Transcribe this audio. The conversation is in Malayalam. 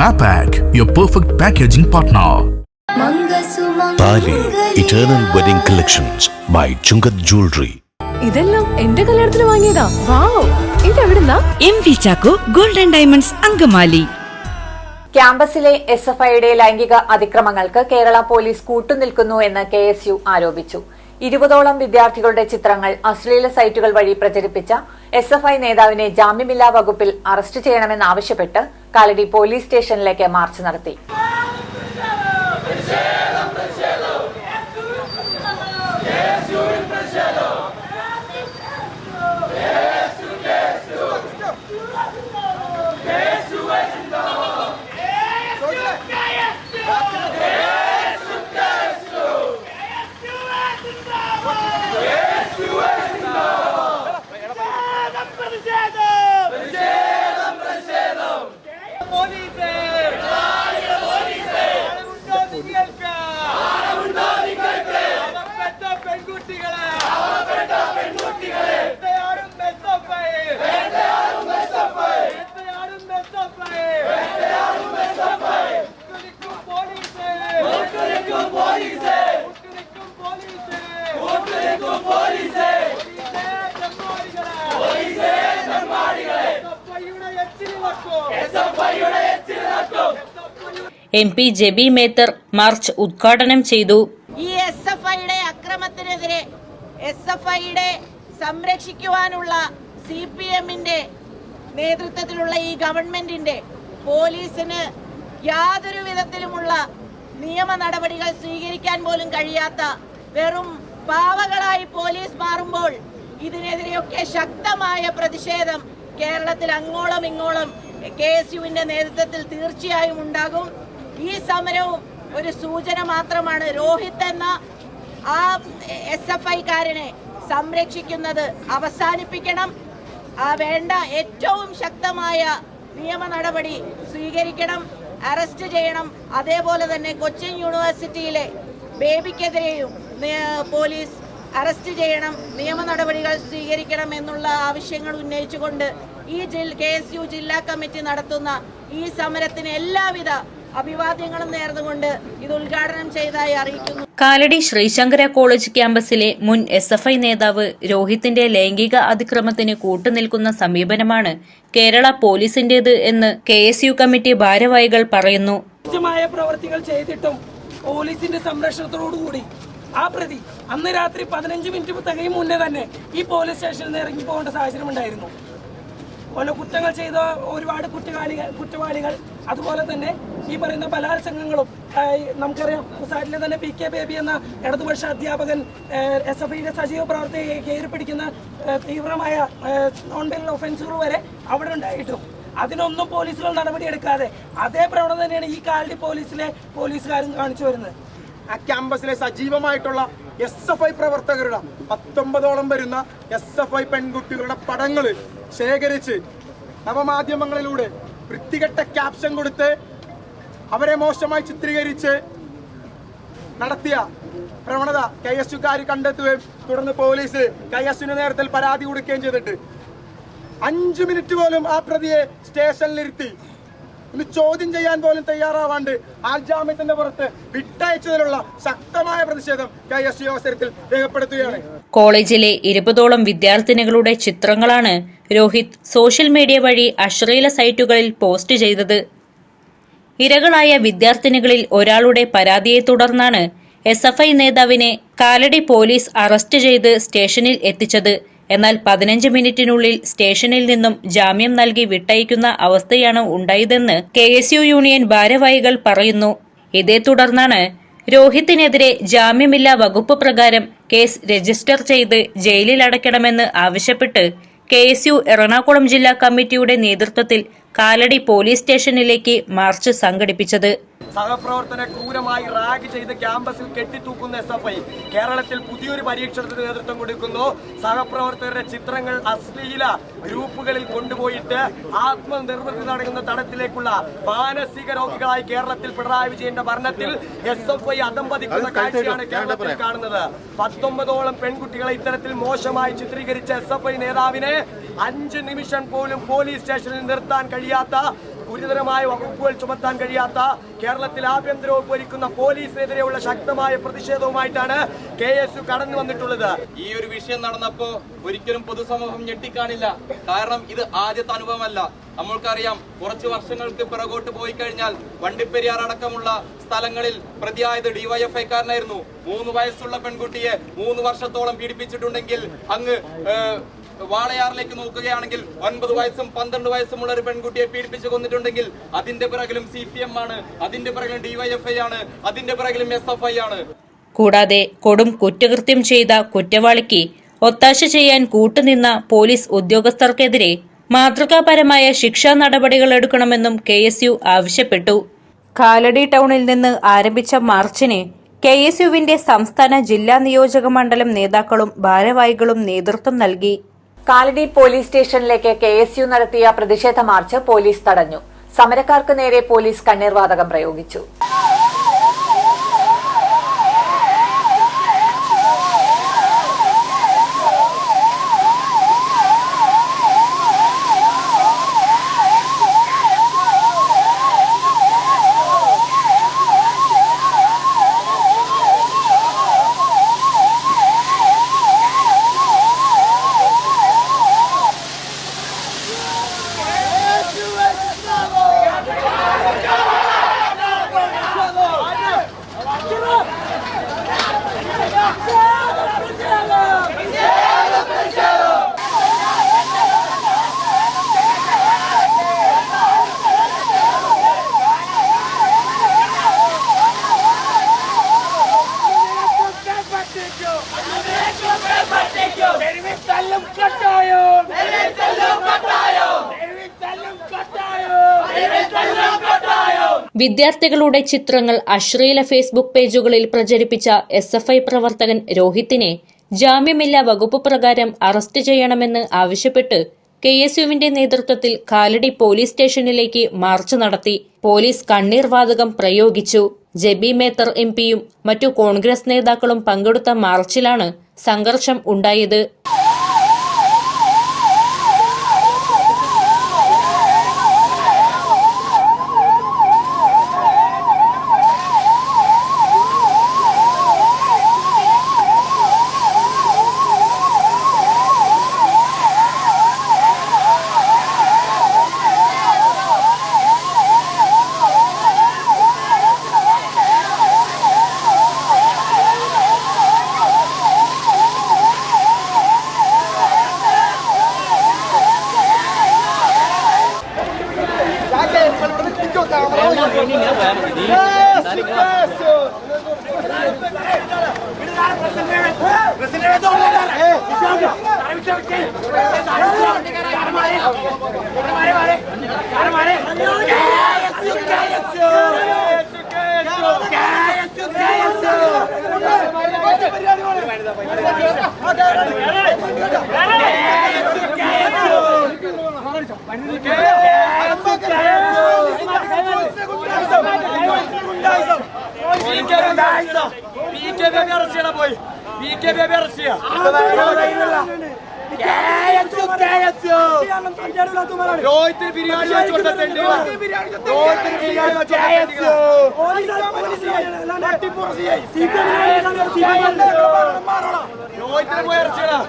Mapac, your perfect packaging partner. Thali eternal wedding collections by Chungath jewellery ഇതെല്ലാം എന്റെ കല്യാണത്തിന് വാങ്ങിയതാ. Wow. ഇതെവിടുന്നാ? M V Chacko golden diamonds Angamaly. ക്യാമ്പസിലെ S F ഐയുടെ ലൈംഗിക അതിക്രമങ്ങൾക്ക് കേരള പോലീസ് കൂട്ടുനിൽക്കുന്നു എന്ന് കെ എസ് യു ആരോപിച്ചു. ഇരുപതോളം വിദ്യാർത്ഥികളുടെ ചിത്രങ്ങൾ അശ്ലീല സൈറ്റുകൾ വഴി പ്രചരിപ്പിച്ച എസ് എഫ് ഐ നേതാവിനെ ജാമ്യമില്ലാ വകുപ്പിൽ അറസ്റ്റ് ചെയ്യണമെന്നാവശ്യപ്പെട്ട് കാലടി പോലീസ് സ്റ്റേഷനിലേക്ക് മാർച്ച് നടത്തി. M P Jebi Mather march ഉദ്ഘാടനം ചെയ്തു. ഈ എസ് എഫ് ഐയുടെ അക്രമത്തിനെതിരെ എസ് എഫ് ഐയുടെ സംരക്ഷിക്കുവാനുള്ള സി പി എമ്മിന്റെ നേതൃത്വത്തിലുള്ള ഈ ഗവൺമെന്റിന്റെ പോലീസിന് യാതൊരു വിധത്തിലുമുള്ള നിയമ നടപടികൾ സ്വീകരിക്കാൻ പോലും കഴിയാത്ത വെറും പാവകളായി പോലീസ് മാറുമ്പോൾ ഇതിനെതിരെയൊക്കെ ശക്തമായ പ്രതിഷേധം കേരളത്തിൽ അങ്ങോളം ഇങ്ങോളം കെ എസ് യുവിന്റെ നേതൃത്വത്തിൽ തീർച്ചയായും ഉണ്ടാകും. ഈ സമരവും ഒരു സൂചന മാത്രമാണ്. രോഹിത് എന്ന ആ എസ് എഫ് ഐക്കാരനെ സംരക്ഷിക്കുന്നത് അവസാനിപ്പിക്കണം. ആ വേണ്ട ഏറ്റവും ശക്തമായ നിയമ നടപടി സ്വീകരിക്കണം. അറസ്റ്റ് ചെയ്യണം. അതേപോലെ തന്നെ കൊച്ചിൻ യൂണിവേഴ്സിറ്റിയിലെ ബേബിക്കെതിരെയും പോലീസ് അറസ്റ്റ് ചെയ്യണം. നിയമ നടപടികൾ സ്വീകരിക്കണം എന്നുള്ള ആവശ്യങ്ങൾ ഉന്നയിച്ചുകൊണ്ട് ഈ കെ എസ് യു ജില്ലാ കമ്മിറ്റി നടത്തുന്ന ഈ സമരത്തിന് എല്ലാവിധ അഭിവാദ്യങ്ങളും നേർന്നുകൊണ്ട് ഇത് ഉദ്ഘാടനം ചെയ്തതായി അറിയിക്കുന്നു. കാലടി ശ്രീശങ്കര കോളേജ് ക്യാമ്പസിലെ മുൻ എസ് എഫ് ഐ നേതാവ് രോഹിത്തിന്റെ ലൈംഗിക അതിക്രമത്തിന് കൂട്ടുനിൽക്കുന്ന സമീപനമാണ് കേരള പോലീസിന്റേത് എന്ന് കെ എസ് യു കമ്മിറ്റി ഭാരവാഹികൾ പറയുന്നു. പ്രവർത്തികൾ ചെയ്തിട്ടും പോലീസിന്റെ സംരക്ഷണത്തോടുകൂടി ആ പ്രതി അന്ന് രാത്രി പതിനഞ്ച് മിനിറ്റ് തികയും മുന്നേ തന്നെ ഈ പോലീസ് സ്റ്റേഷനിൽ നിന്ന് ഇറങ്ങി പോകേണ്ട സാഹചര്യം ഉണ്ടായിരുന്നു. ഓരോ കുറ്റങ്ങൾ ചെയ്ത ഒരുപാട് കുറ്റവാളികൾ കുറ്റവാളികൾ അതുപോലെ തന്നെ ഈ പറയുന്ന ബലാത്സംഗങ്ങളും നമുക്കറിയാം കുസാറ്റിലെ തന്നെ പി കെ ബേബി എന്ന ഇടതുപക്ഷ അധ്യാപകൻ എസ് എഫ് ഐയുടെ സജീവ പ്രവർത്തകയെ കയറി പിടിക്കുന്ന തീവ്രമായ നോൺ ബെൽ ഒഫൻസുകൾ വരെ അവിടെ ഉണ്ടായിട്ടും. അതിനൊന്നും പോലീസുകൾ നടപടിയെടുക്കാതെ അതേ പ്രവണത തന്നെയാണ് ഈ കാലടി പോലീസിലെ പോലീസുകാരും കാണിച്ചു വരുന്നത്. ആ ക്യാമ്പസിലെ സജീവമായിട്ടുള്ള എസ് എഫ് ഐ പ്രവർത്തകരുടെ പത്തൊമ്പതോളം വരുന്ന എസ് എഫ് ഐ പെൺകുട്ടികളുടെ പടങ്ങൾ ശേഖരിച്ച് നവമാധ്യമങ്ങളിലൂടെ വൃത്തികെട്ട ക്യാപ്ഷൻ കൊടുത്ത് അവരെ മോശമായി ചിത്രീകരിച്ച് നടത്തിയ പ്രവണത കെ എസ് യുക്കാർ കണ്ടെത്തുകയും തുടർന്ന് പോലീസ് കെ എസ് യുവിന് നേരത്തിൽ പരാതി കൊടുക്കുകയും ചെയ്തിട്ട് അഞ്ചു മിനിറ്റ് പോലും ആ പ്രതിയെ സ്റ്റേഷനിലിരുത്തി ഒന്ന് ചോദ്യം ചെയ്യാൻ പോലും തയ്യാറാവാണ്ട് ആൾജാമ്യത്തിന്റെ പുറത്ത് വിട്ടയച്ചതിലുള്ള ശക്തമായ പ്രതിഷേധം കെ എസ് യു അവസരത്തിൽ രേഖപ്പെടുത്തുകയാണ്. കോളേജിലെ ഇരുപതോളം വിദ്യാർത്ഥിനികളുടെ ചിത്രങ്ങളാണ് രോഹിത് സോഷ്യൽ മീഡിയ വഴി അശ്ലീല സൈറ്റുകളിൽ പോസ്റ്റ് ചെയ്തത്. ഇരകളായ വിദ്യാർത്ഥിനികളിൽ ഒരാളുടെ പരാതിയെ തുടർന്നാണ് എസ് എഫ് ഐ നേതാവിനെ കാലടി പോലീസ് അറസ്റ്റ് ചെയ്ത് സ്റ്റേഷനിൽ എത്തിച്ചത്. എന്നാൽ പതിനഞ്ച് മിനിറ്റിനുള്ളിൽ സ്റ്റേഷനിൽ നിന്നും ജാമ്യം നൽകി വിട്ടയക്കുന്ന അവസ്ഥയാണ് ഉണ്ടായതെന്ന് കെ എസ് യു യൂണിയൻ ഭാരവാഹികൾ പറയുന്നു. ഇതേ തുടർന്നാണ് രോഹിത്തിനെതിരെ ജാമ്യമില്ലാ വകുപ്പ് പ്രകാരം കേസ് രജിസ്റ്റർ ചെയ്ത് ജയിലിൽ അടയ്ക്കണമെന്ന് ആവശ്യപ്പെട്ട് കെ എസ് യു എറണാകുളം ജില്ലാ കമ്മിറ്റിയുടെ നേതൃത്വത്തിൽ കാലടി പോലീസ് സ്റ്റേഷനിലേക്ക് മാർച്ച് സംഘടിപ്പിച്ചത്. സഹപ്രവർത്തന ക്രൂരമായി റാഗ് ചെയ്ത് ക്യാമ്പസിൽ കെട്ടിത്തൂക്കുന്ന എസ് എഫ് ഐ കേരളത്തിൽ പുതിയൊരു പരീക്ഷണത്തിന് നേതൃത്വം കൊടുക്കുന്നു. സഹപ്രവർത്തകരുടെ ചിത്രങ്ങൾ അശ്ലീല ഗ്രൂപ്പുകളിൽ കൊണ്ടുപോയിട്ട് ആത്മനിർവൃത്തി നടക്കുന്ന തടത്തിലേക്കുള്ള മാനസിക രോഗികളായി കേരളത്തിൽ പിണറായി വിജയന്റെ ഭരണത്തിൽ എസ് എഫ് ഐ അതമ്പതിക്കുന്ന കാഴ്ചയാണ് കേരളത്തിൽ കാണുന്നത്. പത്തൊമ്പതോളം പെൺകുട്ടികളെ ഇത്തരത്തിൽ മോശമായി ചിത്രീകരിച്ച എസ് എഫ് ഐ നേതാവിനെ അഞ്ച് നിമിഷം പോലും പോലീസ് സ്റ്റേഷനിൽ നിർത്താൻ കഴിയാത്ത ഗുരുതരമായ വകുപ്പുകൾ ചുമത്താൻ കഴിയാത്ത കേരളത്തിൽ ആഭ്യന്തര വകുപ്പ് ഭരിക്കുന്ന പോലീസിനെതിരെയുള്ള ശക്തമായ പ്രതിഷേധവുമായിട്ടാണ് കെ എസ് യു കടന്നു വന്നിട്ടുള്ളത്. ഈ ഒരു വിഷയം നടന്നപ്പോ ഒരിക്കലും പൊതുസമൂഹം ഞെട്ടിക്കാണില്ല. കാരണം ഇത് ആദ്യത്തെ അനുഭവമല്ല. നമ്മൾക്കറിയാം കുറച്ച് വർഷങ്ങൾക്ക് പിറകോട്ട് പോയി കഴിഞ്ഞാൽ വണ്ടിപ്പെരിയാർ അടക്കമുള്ള സ്ഥലങ്ങളിൽ പ്രതിയായത് ഡിവൈഎഫ്ഐക്കാരനായിരുന്നു. മൂന്ന് വയസ്സുള്ള പെൺകുട്ടിയെ മൂന്ന് വർഷത്തോളം പീഡിപ്പിച്ചിട്ടുണ്ടെങ്കിൽ അങ്ങ് വാളയാറിലേക്ക് നോക്കുകയാണെങ്കിൽ ഒൻപത് വയസ്സും പന്ത്രണ്ട് വയസ്സുമുള്ള ഒരു പെൺകുട്ടിയെ പീഡിപ്പിച്ച് കൊന്നിട്ടുണ്ടെങ്കിൽ അതിന്റെ പിറകിലും സി പി എം ആണ് അതിന്റെ പിറകിലും ഡിവൈഎഫ്ഐ ആണ് അതിന്റെ പിറകിലും എസ് എഫ് ഐ ആണ്. കൂടാതെ കൊടും കുറ്റകൃത്യം ചെയ്ത കുറ്റവാളിക്ക് ഒത്താശ ചെയ്യാൻ കൂട്ടുനിന്ന പോലീസ് ഉദ്യോഗസ്ഥർക്കെതിരെ മാതൃകാപരമായ ശിക്ഷാ നടപടികൾ എടുക്കണമെന്നും കെ എസ് യു ആവശ്യപ്പെട്ടു. കാലടി ടൗണിൽ നിന്ന് ആരംഭിച്ച മാർച്ചിന് കെ എസ് യുവിന്റെ സംസ്ഥാന ജില്ലാ നിയോജക മണ്ഡലം നേതാക്കളും ഭാരവാഹികളും നേതൃത്വം നൽകി. കാലടി പോലീസ് സ്റ്റേഷനിലേക്ക് കെ എസ് യു നടത്തിയ പ്രതിഷേധ മാർച്ച് പോലീസ് തടഞ്ഞു. സമരക്കാർക്ക് നേരെ പോലീസ് കണ്ണീർവാതകം പ്രയോഗിച്ചു. വിദ്യാർത്ഥികളുടെ ചിത്രങ്ങൾ അശ്ലീല ഫേസ്ബുക്ക് പേജുകളിൽ പ്രചരിപ്പിച്ച എസ് എഫ് ഐ പ്രവർത്തകൻ രോഹിത്തിനെ ജാമ്യമില്ലാ വകുപ്പ് പ്രകാരം അറസ്റ്റ് ചെയ്യണമെന്ന് ആവശ്യപ്പെട്ട് കെ എസ് യുവിന്റെ നേതൃത്വത്തിൽ കാലടി പോലീസ് സ്റ്റേഷനിലേക്ക് മാർച്ച് നടത്തി. പോലീസ് കണ്ണീർ വാതകം പ്രയോഗിച്ചു. ജബി മേത്തർ എം പിയും മറ്റു കോൺഗ്രസ് നേതാക്കളും പങ്കെടുത്ത മാർച്ചിലാണ് സംഘർഷം ഉണ്ടായത്. പോയി. പി കെ ബേബി അറസ്റ്റ് ചെയ്യാം. രോഹിത്തിന് ബിരിയാണി വെച്ച് രോഹിത്തിന് പോയി ചെയ്യണം